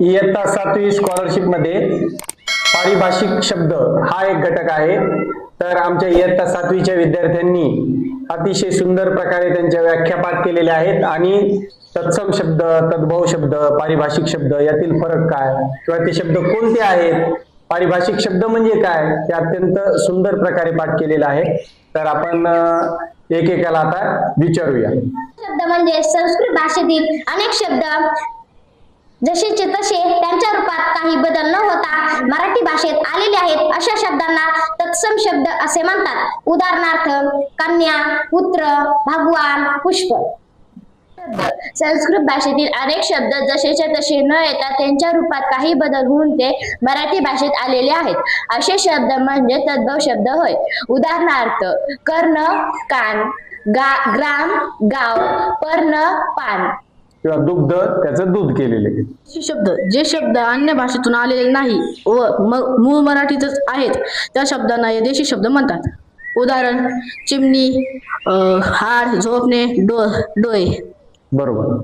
इयत्ता सातवी स्कॉलरशिपमध्ये पारिभाषिक शब्द हा एक घटक आहे. तर आमच्या इयत्ता सातवीच्या विद्यार्थ्यांनी अतिशय सुंदर प्रकारे त्यांच्या व्याख्या पाठ केलेल्या आहेत आणि तत्सम शब्द तद्भव शब्द पारिभाषिक शब्द यातील फरक काय किंवा ते शब्द कोणते आहेत? पारिभाषिक शब्द म्हणजे काय? ते अत्यंत सुंदर प्रकारे पाठ केलेलं आहे. तर आपण एकेकाला आता विचारूया. शब्द म्हणजे संस्कृत भाषेतील अनेक शब्द. जसेचे तसे त्यांच्या रूपात काही बदल न होता मराठी भाषेत आलेले आहेत अशा शब्दांना तत्सम शब्द असे म्हणतात. उदाहरणार्थ कन्या पुत्र भगवान पुष्प. संस्कृत भाषेतील अनेक शब्द जसेच्या तसे न येता त्यांच्या रूपात काही बदल होऊन ते मराठी भाषेत आलेले आहेत. असे शब्द म्हणजे तद्भव शब्द होय. उदाहरणार्थ कर्ण कान गा ग्राम गाव पर्ण पान. किंवा दुग्ध त्याचं दूध केलेले शब्द जे शब्द अन्य भाषेतून आलेले नाही व म- मूळ मराठीतच आहेत त्या शब्दांना हे देशी शब्द म्हणतात. उदाहरण चिमणी अं, हाड झोपणे डो डोळे बरोबर.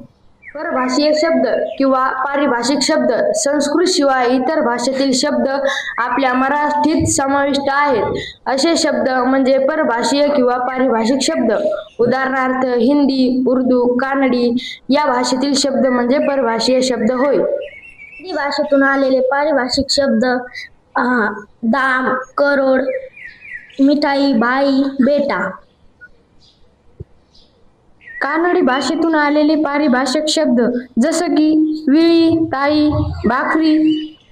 परभाषीय शब्द किंवा पारिभाषिक शब्द संस्कृत शिवाय इतर भाषेतील शब्द आपल्या मराठीत समाविष्ट आहेत. असे शब्द म्हणजे परभाषीय किंवा पारिभाषिक शब्द. उदाहरणार्थ हिंदी उर्दू कानडी या भाषेतील शब्द म्हणजे परभाषीय शब्द होय. हिंदी भाषेतून आलेले पारिभाषिक शब्द दाम करोड मिठाई बाई बेटा कानडी भाषेतून आलेले पारिभाषिक शब्द जसं की विळी ताई भाकरी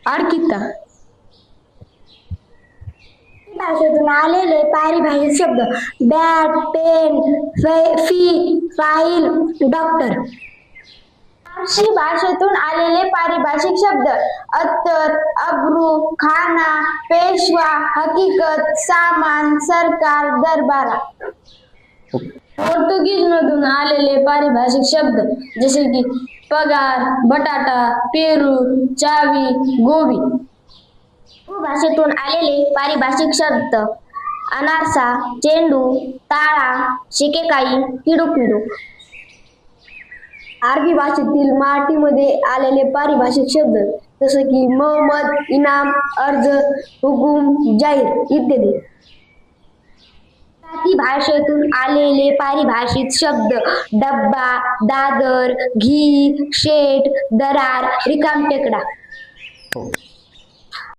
आडकिता. भाषेतून आलेले पारिभाषिक शब्द bat pen fee file doctor. फारसी भाषेतून आलेले पारिभाषिक शब्द अत्तर अब्रू खाना पेशवा हकीकत सामान सरकार दरबारा. पोर्तुगीज मधून आलेले पारिभाषिक शब्द जसे की पगार बटाटा पेरू चावी गोबी. भाषेतून आलेले पारिभाषिक शब्द अनारसा चेंडू ताळा शिकेकाई किडू किडू अरबी भाषेतील मराठीमध्ये आलेले पारिभाषिक शब्द जसं की मोहम्मद इनाम अर्ज हुकुम जाहीर इत्यादी. मराठी भाषेतून आलेले पारिभाषिक शब्द डब्बा दादर घी शेट दरार रिकामटेकडा टेकडा. हो.